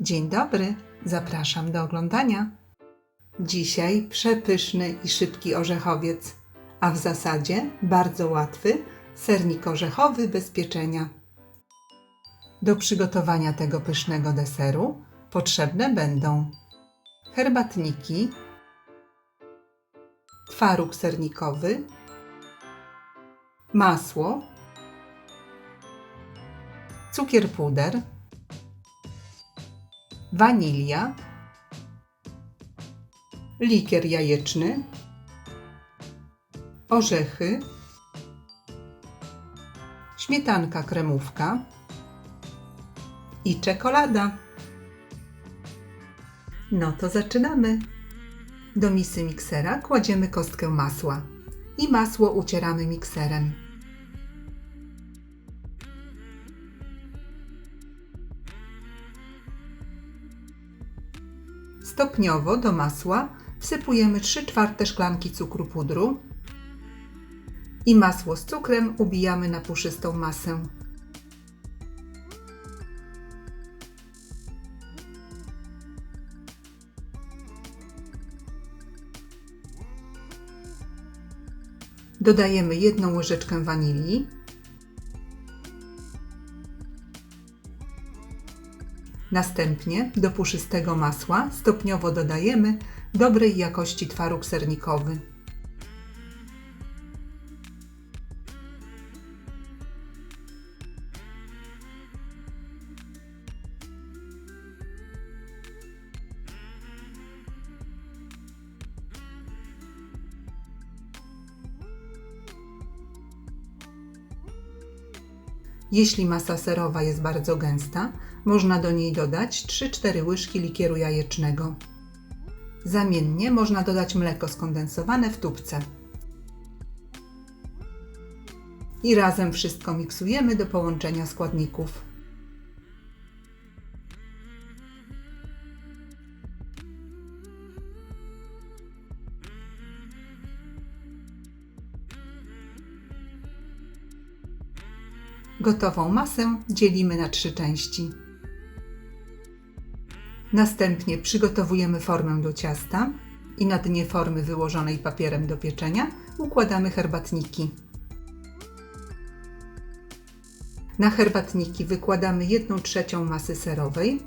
Dzień dobry, zapraszam do oglądania. Dzisiaj przepyszny i szybki orzechowiec, a w zasadzie bardzo łatwy sernik orzechowy bez pieczenia. Do przygotowania tego pysznego deseru potrzebne będą herbatniki, twaróg sernikowy, masło, cukier puder, wanilia, likier jajeczny, orzechy, śmietanka kremówka i czekolada. No to zaczynamy. Do misy miksera kładziemy kostkę masła i masło ucieramy mikserem. Stopniowo do masła wsypujemy 3 czwarte szklanki cukru pudru i masło z cukrem ubijamy na puszystą masę. Dodajemy jedną łyżeczkę wanilii, Następnie do puszystego masła stopniowo dodajemy dobrej jakości twaróg sernikowy. Jeśli masa serowa jest bardzo gęsta, można do niej dodać 3-4 łyżki likieru jajecznego. Zamiennie można dodać mleko skondensowane w tubce. I razem wszystko miksujemy do połączenia składników. Gotową masę dzielimy na trzy części. Następnie przygotowujemy formę do ciasta i na dnie formy wyłożonej papierem do pieczenia układamy herbatniki. Na herbatniki wykładamy 1 trzecią masy serowej.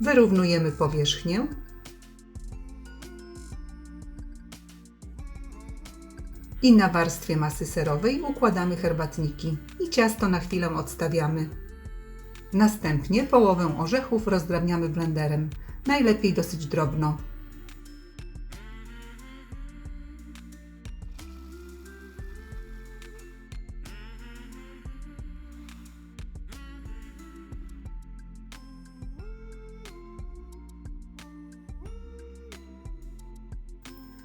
Wyrównujemy powierzchnię i na warstwie masy serowej układamy herbatniki i ciasto na chwilę odstawiamy. Następnie połowę orzechów rozdrabniamy blenderem, najlepiej dosyć drobno.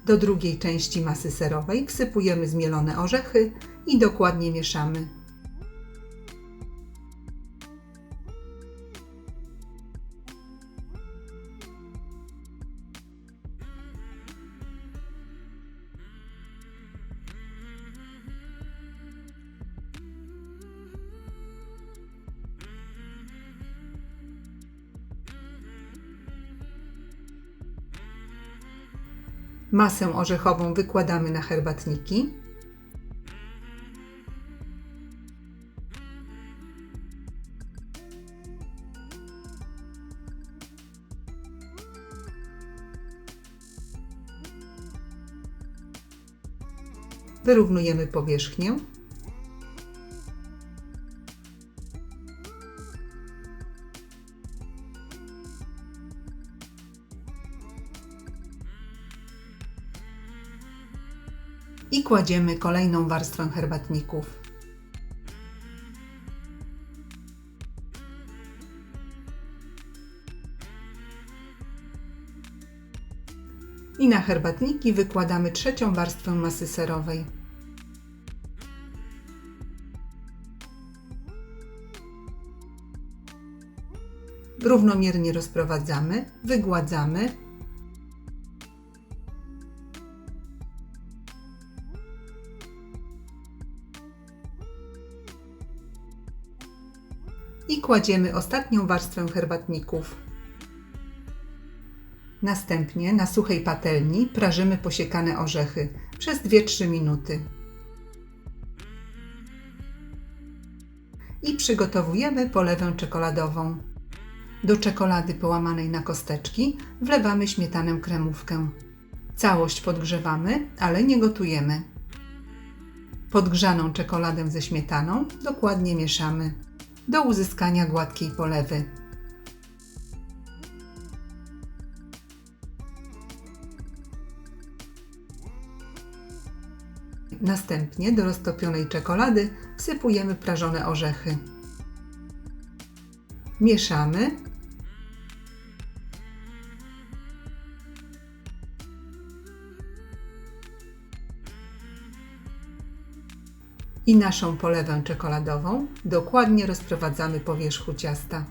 Do drugiej części masy serowej wsypujemy zmielone orzechy i dokładnie mieszamy. Masę orzechową wykładamy na herbatniki. Wyrównujemy powierzchnię. I kładziemy kolejną warstwę herbatników. I na herbatniki wykładamy trzecią warstwę masy serowej. Równomiernie rozprowadzamy, wygładzamy i kładziemy ostatnią warstwę herbatników. Następnie na suchej patelni prażymy posiekane orzechy przez 2-3 minuty. I przygotowujemy polewę czekoladową. Do czekolady połamanej na kosteczki wlewamy śmietanę kremówkę. Całość podgrzewamy, ale nie gotujemy. Podgrzaną czekoladę ze śmietaną dokładnie mieszamy do uzyskania gładkiej polewy. Następnie do roztopionej czekolady wsypujemy prażone orzechy. Mieszamy. I naszą polewę czekoladową dokładnie rozprowadzamy po ciasta.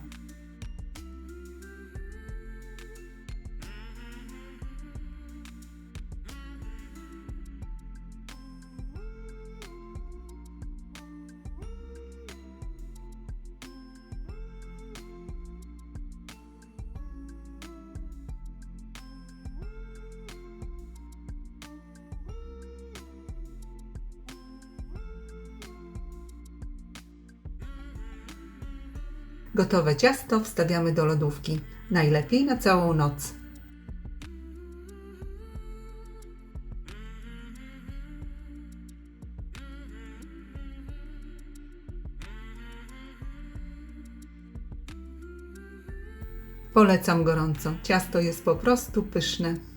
Gotowe ciasto wstawiamy do lodówki, najlepiej na całą noc. Polecam gorąco. Ciasto jest po prostu pyszne.